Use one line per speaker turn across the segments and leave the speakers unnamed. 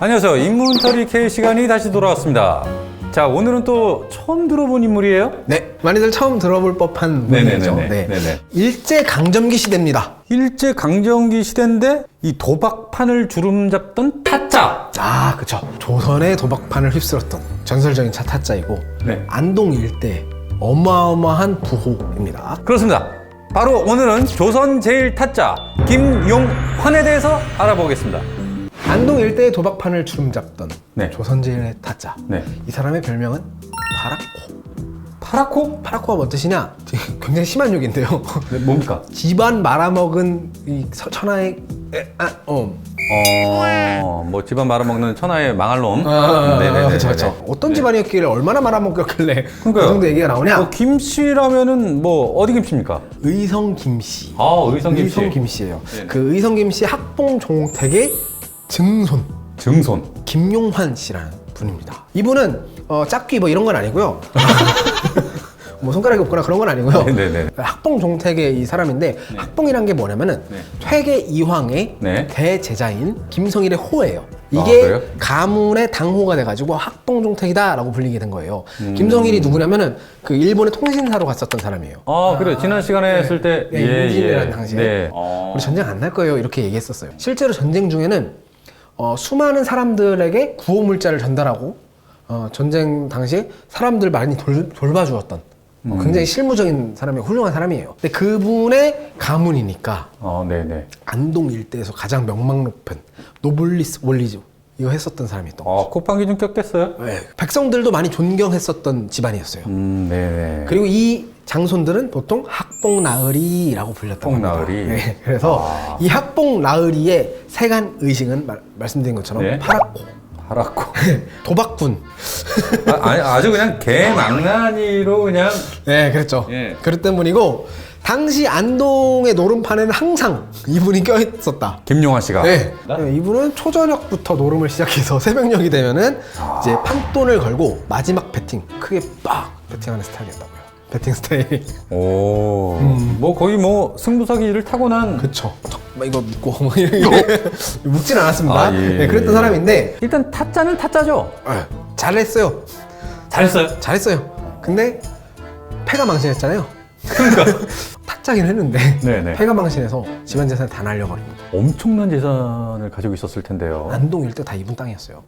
안녕하세요. 인문터리 K 시간이 다시 돌아왔습니다. 자, 오늘은 또 처음 들어본 인물이에요?
네, 많이들 처음 들어볼 법한 분이죠.
네네네네.
네.
네네.
일제 강점기 시대입니다.
일제 강점기 시대인데 이 도박판을 주름 잡던 타짜.
아, 그쵸. 조선의 도박판을 휩쓸었던 전설적인 차 타짜이고
네.
안동 일대 어마어마한 부호입니다.
그렇습니다. 바로 오늘은 조선 제일 타짜 김용환에 대해서 알아보겠습니다.
안동 일대의 도박판을 주름잡던
네.
조선제일의 타짜.
네.
이 사람의 별명은 파라코.
파라코?
파라코가 뭔 뜻이냐? 굉장히 심한 욕인데요.
네, 뭡니까?
집안 말아먹은 이 서- 천하의 에, 아, 어.
어, 뭐 집안 말아먹는 천하의 망할 놈.
아,
네네네.
그쵸, 그쵸. 어떤 집안이었길래 얼마나 말아먹겼길래 그
그러니까요.
정도 얘기가 나오냐?
어, 김씨라면은 뭐 어디 김씨입니까?
의성 김씨.
아, 의성 김씨.
의성 김씨예요.
네네.
그 의성 김씨 학봉 종택의 증손
증손.
김용환 씨라는 분입니다. 이분은 어, 짝귀 뭐 이런 건 아니고요. 뭐 손가락이 없거나 그런 건 아니고요.
네네네.
학봉 종택의 이 사람인데 학봉이란 게 뭐냐면은
네.
퇴계 이황의
네.
대제자인 김성일의 호예요.
아,
이게
그래요?
가문의 당호가 돼가지고 학봉 종택이다라고 불리게 된 거예요.
음.
김성일이 누구냐면은 그 일본의 통신사로 갔었던 사람이에요.
아, 그래. 지난 시간에 했을 때.
네, 임진왜란 당시에
네.
우리 전쟁 안 날 거예요 이렇게 얘기했었어요. 실제로 전쟁 중에는 어, 수많은 사람들에게 구호 물자를 전달하고 어, 전쟁 당시에 사람들 많이 돌, 돌봐주었던 어,
음.
굉장히 실무적인 사람이 훌륭한 사람이에요. 근데 그분의 가문이니까
어, 네네.
안동 일대에서 가장 명망 높은 노블리스 원리즈 이거 했었던 사람이 또
어, 쿠팡기 좀 꼈겠어요?
네, 백성들도 많이 존경했었던 집안이었어요.
음, 네네.
그리고 이 장손들은 보통 학봉 나으리라고 불렸다고 합니다.
학봉 나으리.
네, 그래서
아.
이 학봉 나으리의 세간 의식은 말, 말씀드린 것처럼
네.
파랗고
파랗고.
도박꾼.
아, 아니, 아주 그냥 개망나니로 그냥.
네, 그랬죠.
예.
그랬던 분이고 당시 안동의 노름판에는 항상 이분이 껴 있었다.
김용환 씨가.
네. 네, 이분은 초저녁부터 노름을 시작해서 새벽녘이 되면은
아.
이제 판돈을 걸고 마지막 배팅 크게 빡 배팅하는 스타일이었다고요. 배팅 스타일.
오. 뭐 거의 뭐 승부사기를 타고난.
그쵸. 턱, 막 이거 묶고 뭐 이렇게 묶진 않았습니다.
아, 예,
네, 그랬던
예.
사람인데
일단 타짜는 타짜죠.
네, 잘했어요.
잘했어요.
잘했어요. 근데 패가 망신했잖아요. 그러니까 타짜긴 했는데
네네.
패가 망신해서 집안 재산을 다 날려버립니다.
엄청난 재산을 가지고 있었을 텐데요.
안동 일대 다 이분 땅이었어요.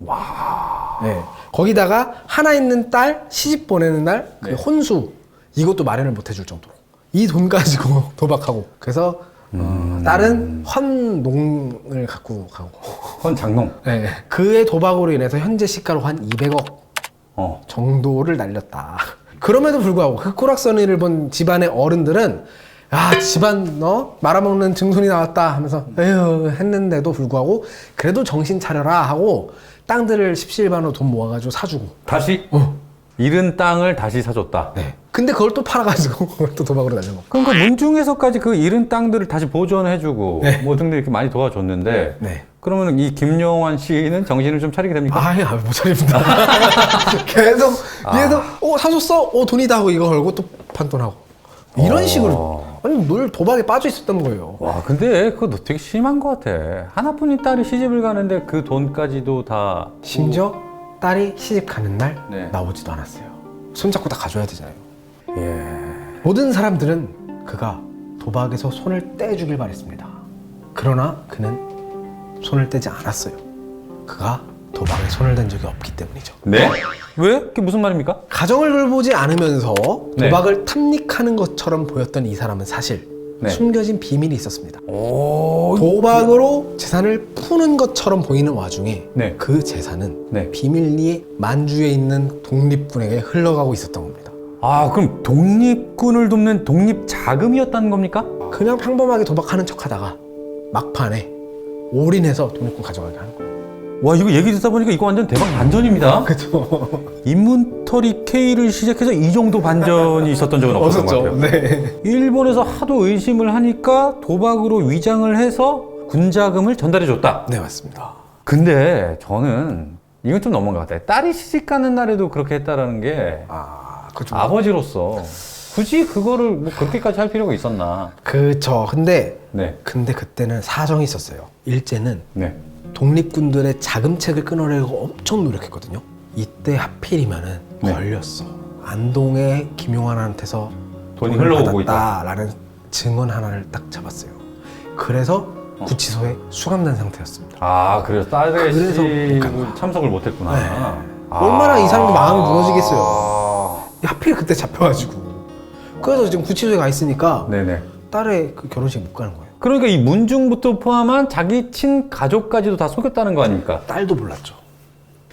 네. 거기다가 하나 있는 딸 시집 보내는 날그
네.
혼수 이것도 마련을 못 해줄 정도로 이 돈 가지고 도박하고 그래서 어,
음.
딸은 헌농을 갖고 가고
헌 장농.
네. 그의 도박으로 인해서 현재 시가로 한 200억
어.
정도를 날렸다. 그럼에도 불구하고 그 꼬락서니를 본 집안의 어른들은 아 집안 너 말아먹는 증손이 나왔다 하면서 에휴 했는데도 불구하고 그래도 정신 차려라 하고 땅들을 십시일반으로 돈 모아가지고 사주고
다시
어.
잃은 땅을 다시 사줬다.
네. 근데 그걸 또 팔아가지고 그걸 또 도박으로 날려먹고
그러니까 문중에서까지 그 잃은 땅들을 다시 보존해주고
네.
뭐 등등 이렇게 많이 도와줬는데
네.
그러면 이 김용환 씨는 정신을 좀 차리게 됩니까?
아예 못 차립니다 계속 계속 어 사줬어 어 돈이다 하고 이거 걸고 또 판돈하고 이런
어.
식으로 아니 늘 도박에 빠져 있었던 거예요
와 근데 그거 되게 심한 것 같아. 하나뿐인 딸이 시집을 가는데 그 돈까지도 다
심지어 딸이 시집 가는 날
네.
나오지도 않았어요. 손잡고 다 가져야 되잖아요.
예.
모든 사람들은 그가 도박에서 손을 떼주길 바랬습니다. 그러나 그는 손을 떼지 않았어요. 그가 도박에 손을 댄 적이 없기 때문이죠.
네? 왜? 그게 무슨 말입니까?
가정을 돌보지 않으면서
네.
도박을 탐닉하는 것처럼 보였던 이 사람은 사실
네.
숨겨진 비밀이 있었습니다.
오.
도박으로 재산을 푸는 것처럼 보이는 와중에
네.
그 재산은
네.
비밀리에 만주에 있는 독립군에게 흘러가고 있었던 겁니다.
아 그럼 독립군을 돕는 독립 자금이었다는 겁니까?
그냥 평범하게 도박하는 척하다가 막판에 올인해서 독립군 가져가게 하는 거예요.
와 이거 얘기 듣다 보니까 이거 완전 대박 반전입니다.
그렇죠.
인문터리 K를 시작해서 이 정도 반전이 있었던 적은 없었던 것 같아요.
네.
일본에서 하도 의심을 하니까 도박으로 위장을 해서 군자금을 전달해 줬다.
네 맞습니다.
근데 저는 이건 좀 너무한 것 같아요. 딸이 시집 가는 날에도 그렇게 했다라는 게
아 그렇죠.
아버지로서 굳이 그거를 뭐 그렇게까지 할 필요가 있었나?
그쵸. 근데
네,
근데 그때는 사정이 있었어요. 일제는
네,
독립군들의 자금책을 끊어내려고 엄청 노력했거든요. 이때 하필이면은
네.
걸렸어. 안동의 김용환한테서
돈이
돈을
흘러오고
받았다라는 증언 하나를 딱 잡았어요. 그래서 구치소에 수감된 상태였습니다.
아, 그래서 딸의
그래서 씨못간 거야.
참석을 못했구나.
네.
아.
얼마나 이 사람도 마음이 무너지겠어요.
아.
하필 그때 잡혀가지고. 그래서 지금 구치소에 가 있으니까
네네.
딸의 그 결혼식 못 가는 거예요.
그러니까 이 문중부터 포함한 자기 친가족까지도 다 속였다는 거 아닙니까?
딸도 몰랐죠.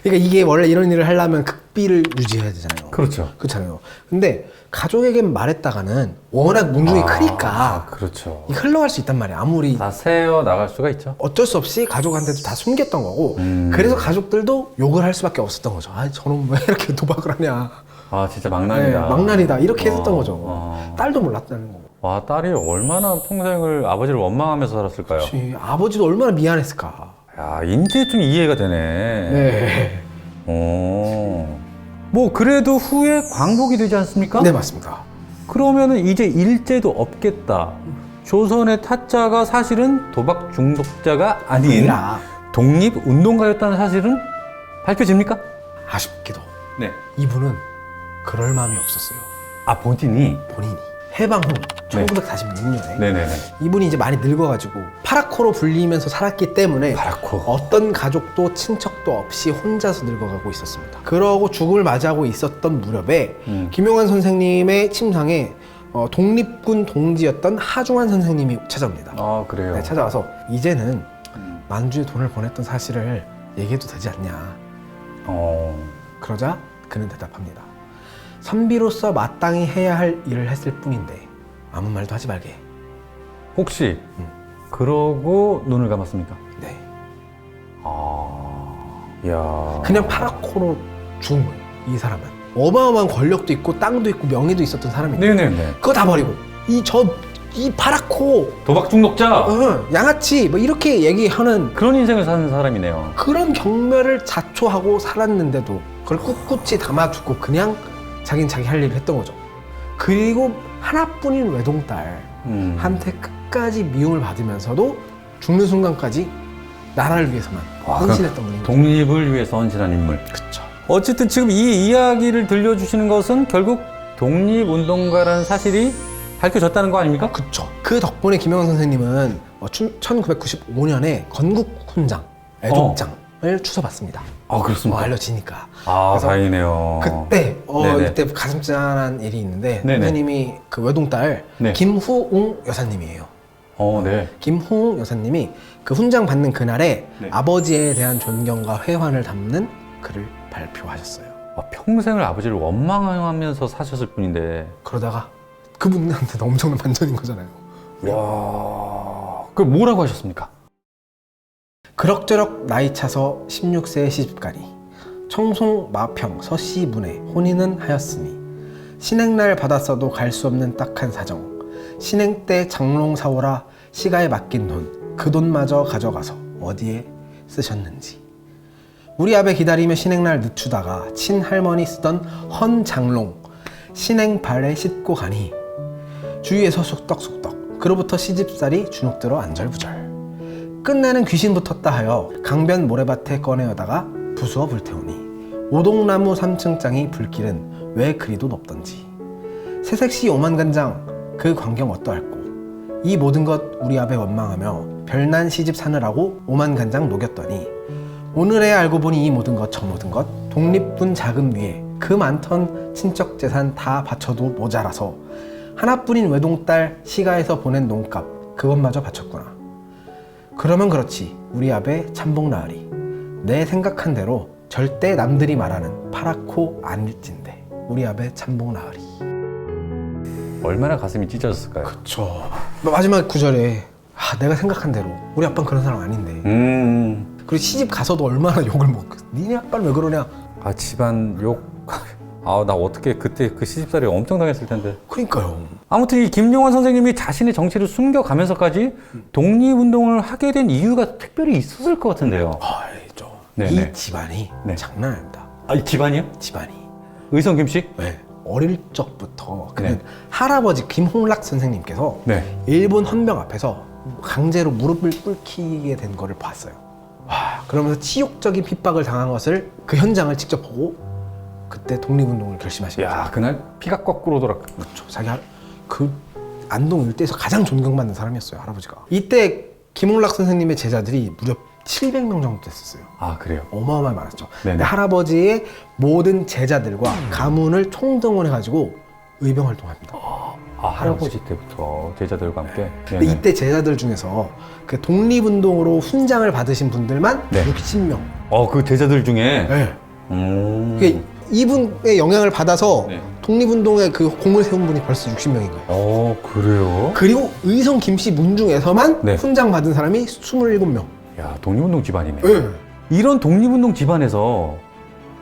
그러니까 이게 원래 이런 일을 하려면 극비를 유지해야 되잖아요.
그렇죠.
그렇잖아요. 근데 가족에겐 말했다가는 워낙 문중이
아,
크니까
그렇죠.
흘러갈 수 있단 말이에요. 아무리
다 새어 나갈 수가 있죠.
어쩔 수 없이 가족한테도 다 숨겼던 거고
음.
그래서 가족들도 욕을 할 수밖에 없었던 거죠. 아, 저놈 왜 이렇게 도박을 하냐.
아, 진짜
네,
망나니다.
망나니다 이렇게
어,
했었던 거죠.
어.
딸도 몰랐다는 거고.
와, 딸이 얼마나 평생을 아버지를 원망하면서 살았을까요?
그치. 아버지도 얼마나 미안했을까.
야, 이제 좀 이해가 되네.
네.
오. 뭐 그래도 후에 광복이 되지 않습니까?
네 맞습니다.
그러면은 이제 일제도 없겠다. 조선의 타짜가 사실은 도박 중독자가 아닌
아니라
독립 운동가였다는 사실은 밝혀집니까?
아쉽게도
네.
이분은 그럴 마음이 없었어요.
아 본인이
본인이 해방 후
네.
1946년에
네네네.
이분이 이제 많이 늙어가지고 파라코로 불리면서 살았기 때문에
파라코.
어떤 가족도 친척도 없이 혼자서 늙어가고 있었습니다. 그러고 죽음을 맞이하고 있었던 무렵에
음.
김용환 선생님의 침상에 어, 독립군 동지였던 하중환 선생님이 찾아옵니다.
아 그래요.
네, 찾아와서 이제는
음.
만주에 돈을 보냈던 사실을 얘기해도 되지 않냐.
어.
그러자 그는 대답합니다. 선비로서 마땅히 해야 할 일을 했을 뿐인데 아무 말도 하지 말게.
혹시
음.
그러고 눈을 감았습니까?
네.
아. 야.
그냥 파라코로 죽은 거예요. 이 사람은 어마어마한 권력도 있고 땅도 있고 명예도 있었던 사람인데
네네네.
그거 다 버리고 이 저 이 파라코
도박 중독자.
어, 양아치 뭐 이렇게 얘기하는
그런 인생을 사는 사람이네요.
그런 경멸을 자초하고 살았는데도 그걸 꿋꿋이 담아두고 그냥 자기는 자기 할 일을 했던 거죠. 그리고 하나뿐인 외동딸
음.
한테 끝까지 미움을 받으면서도 죽는 순간까지 나라를 위해서만
와,
헌신했던 분인 거죠.
독립을 위해서 헌신한 인물.
그쵸.
어쨌든 지금 이 이야기를 들려주시는 것은 결국 독립운동가라는 사실이 밝혀졌다는 거 아닙니까?
그쵸. 그 덕분에 김영환 선생님은 어, 1995년에 건국 훈장, 애국장 을 추서받습니다.
아
어,
그렇습니까?
알려지니까.
아 다행이네요.
그때 어
네네.
이때 가슴 짠한 일이 있는데
네네.
선생님이 그 외동딸
네.
김후웅 여사님이에요.
어 네.
김후웅 여사님이 그 훈장 받는 그날에
네.
아버지에 대한 존경과 회환을 담는 글을 발표하셨어요.
아, 평생을 아버지를 원망하면서 사셨을 뿐인데.
그러다가 그분한테는 엄청난 반전인 거잖아요.
와. 그 뭐라고 하셨습니까?
그럭저럭 나이 차서 16세에 시집가니 청송 마평 서씨 문에 혼인은 하였으니 신행날 받았어도 갈 수 없는 딱한 사정 신행 때 장롱 사오라 시가에 맡긴 돈 그 돈마저 가져가서 어디에 쓰셨는지. 우리 아베 기다리며 신행날 늦추다가 친할머니 쓰던 헌 장롱 신행 발에 싣고 가니 주위에서 쑥떡쑥떡 그로부터 시집살이 주눅들어 안절부절 끝내는 귀신 붙었다 하여 강변 모래밭에 꺼내어다가 부수어 불태우니 오동나무 3층장이 불길은 왜 그리도 높던지. 새색시 오만간장 그 광경 어떠할꼬? 이 모든 것 우리 앞에 원망하며 별난 시집 사느라고 오만간장 녹였더니 오늘에 알고 보니 이 모든 것 저 모든 것 독립군 자금 위에 그 많던 친척 재산 다 바쳐도 모자라서 하나뿐인 외동딸 시가에서 보낸 농값 그것마저 바쳤구나 그러면 그렇지 우리 아베 참복 나으리 내 생각한 대로 절대 남들이 말하는 파랗고 아닐진데 우리 아베 참복 나으리
얼마나 가슴이 찢어졌을까요?
그쵸 마지막 구절에 아, 내가 생각한 대로 우리 아빠는 그런 사람 아닌데
음.
그리고 시집 가서도 얼마나 욕을 먹 니네 아빠는 왜 그러냐
아 집안 욕. 아 나 어떻게 그때 그 시집살이 엄청 당했을 텐데.
그러니까요
아무튼 이 김용환 선생님이 자신의 정체를 숨겨가면서까지 독립운동을 하게 된 이유가 특별히 있었을 것 같은데요.
알죠
네네.
이 집안이
네.
장난 아닙니다
아, 이 집안이요?
집안이
의성 김씨?
네. 어릴 적부터 그는
네.
할아버지 김홍락 선생님께서
네.
일본 헌병 앞에서 강제로 무릎을 꿇히게 된 거를 봤어요. 와, 그러면서 치욕적인 핍박을 당한 것을 그 현장을 직접 보고 그때 독립운동을 결심하신 거죠.
야 그날 피가 거꾸로 돌아.
그렇죠. 자기 할- 그 안동 일대에서 가장 존경받는 사람이었어요 할아버지가. 이때 김홍락 선생님의 제자들이 무려 700명 정도 됐었어요.
아 그래요.
어마어마하게 많았죠.
네네.
근데 할아버지의 모든 제자들과 가문을 총동원해 가지고 의병 활동합니다.
아 할아버지 때부터 제자들과 함께.
근데
네네.
이때 제자들 중에서 그 독립운동으로 훈장을 받으신 분들만
네.
60명.
어그 제자들 중에.
네.
음.
그게 이분의 영향을 받아서
네.
독립운동에 그 공을 세운 분이 벌써 60명인 거예요.
어 그래요.
그리고 의성 김씨 문중에서만
네.
훈장 받은 사람이 27명.
야 독립운동 집안이네.
네.
이런 독립운동 집안에서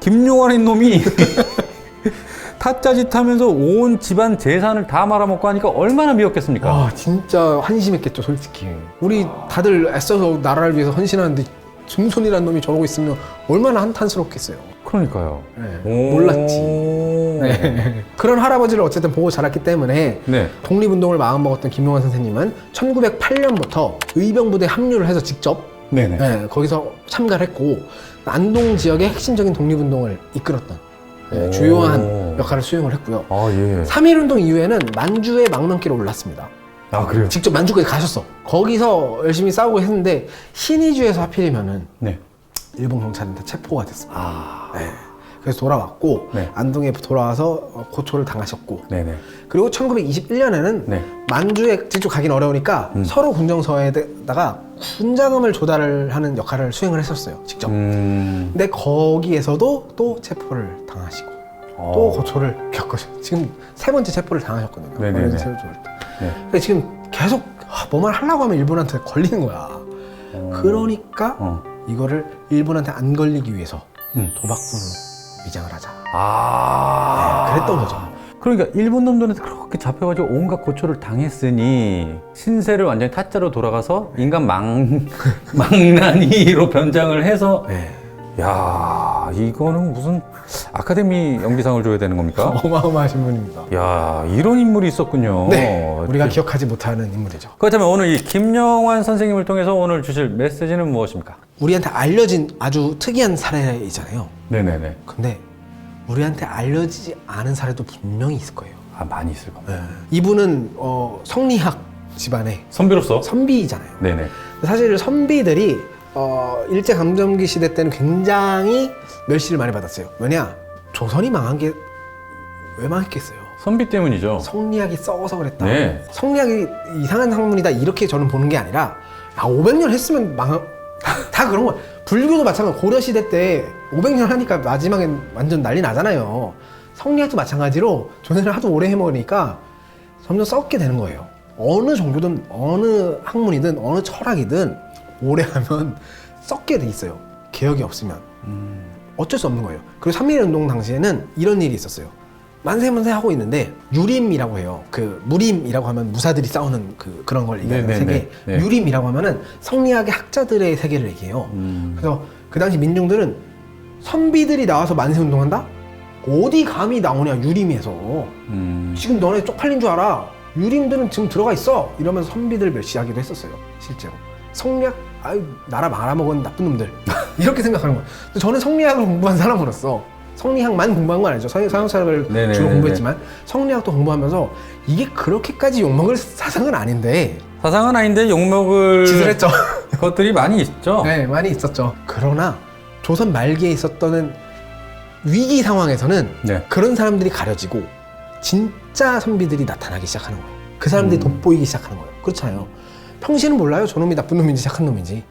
김용환인 놈이 타짜짓 하면서 온 집안 재산을 다 말아먹고 하니까 얼마나 미웠겠습니까?
아 진짜 한심했겠죠 솔직히. 우리 다들 애써서 나라를 위해서 헌신하는데 증손이라는 놈이 저러고 있으면 얼마나 한탄스럽겠어요.
그러니까요.
네.
오.
몰랐지. 네. 그런 할아버지를 어쨌든 보고 자랐기 때문에
네.
독립운동을 마음먹었던 김용환 선생님은 1908년부터 의병부대에 합류를 해서 직접
네네.
네, 거기서 참가를 했고 안동 지역의 핵심적인 독립운동을 이끌었던 네,
오.
주요한 역할을 수행을 했고요.
아 예.
3.1운동 이후에는 만주의 망명길에 올랐습니다.
아 그래요.
직접 만주까지 가셨어. 거기서 열심히 싸우고 했는데 신의주에서 하필이면은
네.
일본 경찰한테 체포가 됐습니다.
아.
네. 그래서 돌아왔고
네.
안동에 돌아와서 어, 고초를 당하셨고
네네.
그리고 1921년에는
네.
만주에 직접 가긴 어려우니까
음.
서로 군정서에다가 군자금을 조달을 하는 역할을 수행을 했었어요 직접
음.
근데 거기에서도 또 체포를 당하시고
어.
또 고초를 겪으셨 지금 세 번째 체포를 당하셨거든요
네네네.
어린 체포를.
네.
근데 지금 계속 아, 뭐만 하려고 하면 일본한테 걸리는 거야
어.
그러니까
어.
이거를 일본한테 안 걸리기 위해서
음.
도박꾼으로 위장을 하자
아.
네, 그랬던 거죠.
그러니까 일본 놈들한테 그렇게 잡혀가지고 온갖 고초를 당했으니 신세를 완전히 타짜로 돌아가서 인간 망 망나니로 변장을 해서
네.
야 이거는 무슨 아카데미 연기상을 줘야 되는 겁니까?
어마어마하신 분입니다
야 이런 인물이 있었군요.
네, 우리가 기억하지 못하는 인물이죠.
그렇다면 오늘 이 김영환 선생님을 통해서 오늘 주실 메시지는 무엇입니까?
우리한테 알려진 아주 특이한 사례이잖아요.
네네네.
근데 우리한테 알려지지 않은 사례도 분명히 있을 거예요.
아 많이 있을 겁니다.
이분은 어, 성리학 집안의
선비로서.
선비잖아요.
네네.
사실 선비들이 어, 일제 강점기 시대 때는 굉장히 멸시를 많이 받았어요. 왜냐? 조선이 망한 게 왜 망했겠어요?
선비 때문이죠.
성리학이 썩어서 그랬다.
네.
성리학이 이상한 학문이다 이렇게 저는 보는 게 아니라 아 500년 했으면 망 다, 다 그런 거야. 불교도 마찬가지. 고려 시대 때 500년 하니까 마지막엔 완전 난리 나잖아요. 성리학도 마찬가지로 조선을 하도 오래 해먹으니까 점점 썩게 되는 거예요. 어느 종교든 어느 학문이든 어느 철학이든 오래 하면 썩게 돼 있어요. 개혁이 없으면. 어쩔 수 없는 거예요. 그리고 3.1 운동 당시에는 이런 일이 있었어요. 만세만세 하고 있는데 유림이라고 해요. 그 무림이라고 하면 무사들이 싸우는 그 그런 걸 얘기하는
네네네.
세계.
네.
유림이라고 하면은 성리학의 학자들의 세계를 얘기해요.
음.
그래서 그 당시 민중들은 선비들이 나와서 만세 운동한다? 어디 감히 나오냐 유림에서.
음.
지금 너네 쪽팔린 줄 알아. 유림들은 지금 들어가 있어. 이러면서 선비들 멸시하기도 했었어요. 실제로. 성리학, 아유, 나라 말아먹은 나쁜 놈들. 이렇게 생각하는 거예요. 근데 저는 성리학을 공부한 사람으로서 성리학만 공부한 건 아니죠. 서양- 서양사를
네네네네.
주로 공부했지만 성리학도 공부하면서 이게 그렇게까지 욕먹을 사상은 아닌데
사상은 아닌데 욕먹을
짓을 했죠.
것들이 많이 있죠.
네, 많이 있었죠. 그러나 조선 말기에 있었던 위기 상황에서는
네.
그런 사람들이 가려지고 진짜 선비들이 나타나기 시작하는 거예요. 그 사람들이
음.
돋보이기 시작하는 거예요. 그렇잖아요. 평시는 몰라요. 저놈이 나쁜 놈인지 착한 놈인지.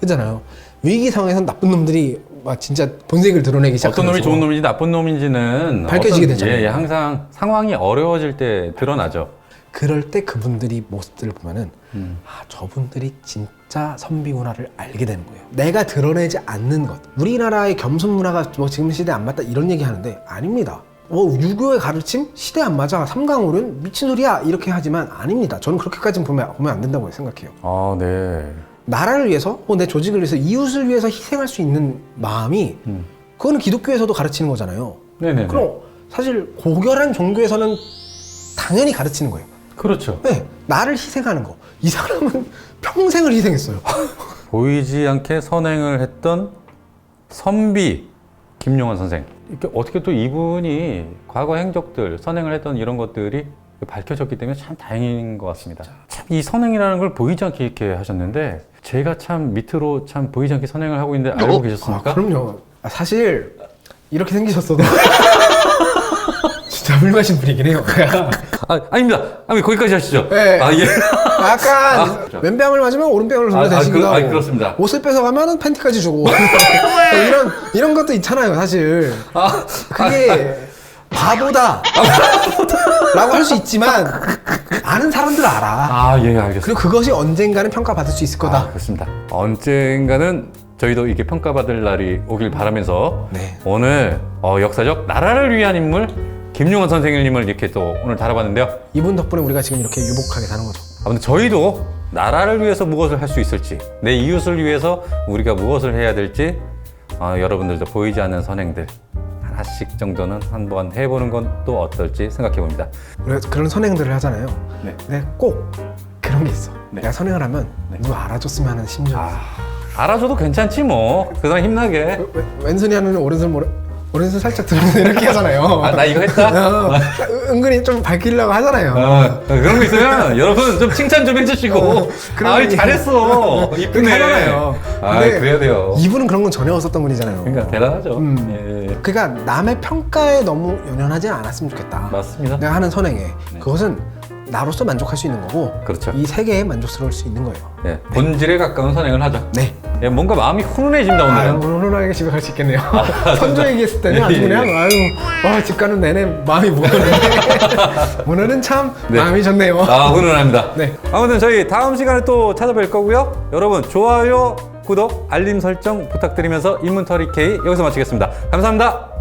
그잖아요. 위기 상황에서는 나쁜 놈들이 막 진짜 본색을 드러내기 시작하면서
어떤 놈이 좋은 놈인지 나쁜 놈인지는
밝혀지게
어떤-
되잖아요.
예, 예, 항상 상황이 어려워질 때 드러나죠.
그럴 때 그분들이 모습들을 보면은
음.
아 저분들이 진짜 선비 문화를 알게 되는 거예요. 내가 드러내지 않는 것. 우리나라의 겸손 문화가 뭐 지금 시대 안 맞다 이런 얘기 하는데 아닙니다. 어, 유교의 가르침 시대 안 맞아 삼강오륜 미친 소리야 이렇게 하지만 아닙니다. 저는 그렇게까지는 보면 보면 안 된다고 생각해요.
아, 네.
나라를 위해서, 어, 내 조직을 위해서, 이웃을 위해서 희생할 수 있는 마음이
음.
그거는 기독교에서도 가르치는 거잖아요.
네네.
그럼 사실 고결한 종교에서는 당연히 가르치는 거예요.
그렇죠.
네, 나를 희생하는 거. 이 사람은 평생을 희생했어요.
보이지 않게 선행을 했던 선비 김용환 선생. 이렇게 어떻게 또 이분이 과거 행적들, 선행을 했던 이런 것들이 밝혀졌기 때문에 참 다행인 것 같습니다. 참 이 선행이라는 걸 보이지 않게 이렇게 하셨는데 제가 참 밑으로 참 보이지 않게 선행을 하고 있는데 알고 계셨습니까?
아, 그럼요. 아, 사실 이렇게 생기셨어도 진짜 물 마신 분이긴 해요.
아, 아닙니다. 아니 거기까지 하시죠.
네.
아 예.
약간
아,
왼뺨을 맞으면 오른뺨을
아, 아,
돌려대시기도
그- 아,
하고
그렇습니다.
옷을 뺏어가면 팬티까지 주고 이런 이런 것도 있잖아요 사실
아,
그게 바보다 라고 할 수 있지만 아는 사람들 알아
아, 예, 알겠습니다.
그리고 그것이 언젠가는 평가받을 수 있을
아,
거다
그렇습니다. 언젠가는 저희도 이게 평가받을 날이 오길 바라면서
네.
오늘 어, 역사적 나라를 위한 인물 김용환 선생님을 이렇게 또 오늘 다뤄봤는데요.
이분 덕분에 우리가 지금 이렇게 유복하게 사는 거죠
아무튼 저희도 나라를 위해서 무엇을 할 수 있을지 내 이웃을 위해서 우리가 무엇을 해야 될지 어, 여러분들도 보이지 않는 선행들 하나씩 정도는 한번 해보는 건 또 어떨지 생각해 봅니다.
우리가 그런 선행들을 하잖아요
네.
근데 꼭 그런 게 있어
네.
내가 선행을 하면
네.
누가 알아줬으면 하는 심정
아, 알아줘도 괜찮지 뭐. 그 사람 힘나게.
왼- 왼손이 하는 오른손 모래 오른손 살짝 들어서 이렇게 하잖아요
아, 나 이거 했다?
어, 은근히 좀 밝히려고 하잖아요
어, 그런 거 있으면 여러분 좀 칭찬 좀 해주시고
어, 그런
아이
거
잘했어
그렇게
이쁘네
하잖아요.
아
근데
그래야 돼요
이분은 그런 건 전혀 없었던 분이잖아요.
그러니까 대단하죠
음.
예,
그러니까 남의 평가에 너무 연연하지 않았으면 좋겠다.
맞습니다
내가 하는 선행에 그것은 나로서 만족할 수 있는 거고
그렇죠.
이 세계에 만족스러울 수 있는 거예요.
예, 본질에 가까운 선행을 하자
네.
예, 뭔가 마음이 훈훈해진다
아유,
오늘은
오늘 훈훈하게 집에 갈 수 있겠네요. 선조 얘기했을 때는 아주
예,
그냥 아유, 와, 집 가는 내내 마음이 무거운데 오늘은 참
네.
마음이 좋네요.
아 훈훈합니다
네.
아무튼 저희 다음 시간에 또 찾아뵐 거고요 여러분 좋아요 구독 알림 설정 부탁드리면서 인문터리 K 여기서 마치겠습니다 감사합니다